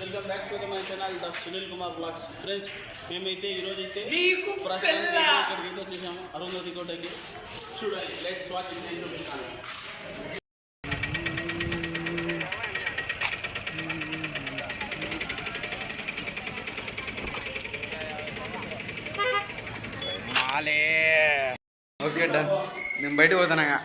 Welcome back to my channel the Sunil Kumar blogs friends మేమైతే ఈరోజు అయితే? ఇక్కడికి వచ్చేసాము. అరుంధతి కోటకి. చూడాలి లెట్స్ వాచ్ మాలే. ఓకే డన్ నేను బయటకు పోతానగా.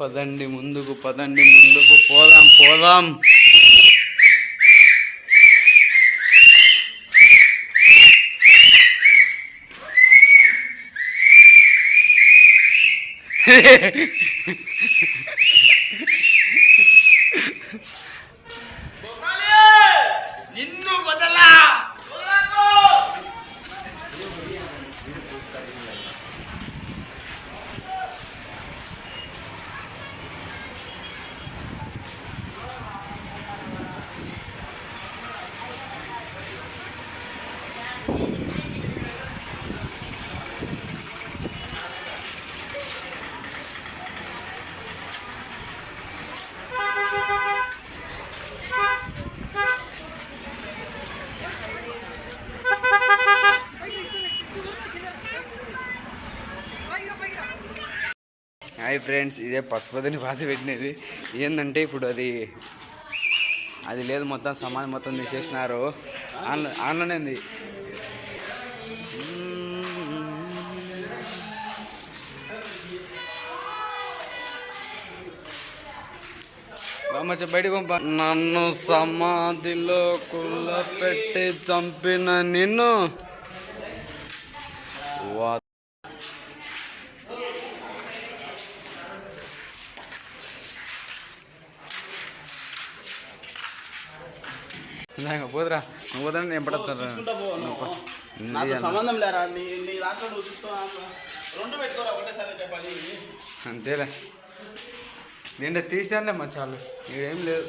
పదండి ముందుకు పదండి ముందుకు పోదాం పోదాం. హాయ్ ఫ్రెండ్స్ ఇదే పశుపతిని పాత పెట్టినది. ఏంటంటే ఇప్పుడు అది అది లేదు మొత్తం సమాధి మొత్తం తీసేసినారు. ఆన్లో ఆన్లోనే ఉంది. బామ్మచ్చ బయటకు పంప. నన్ను సమాధిలో కుళ్ళ పెట్టి చంపిన నిన్ను ఇందాక పోదురా నువ్వు. పోతా నేను పడతాను సంబంధం లేరా? అంతేలే. నేను తీసానులే మా చాలు. ఏం లేదు.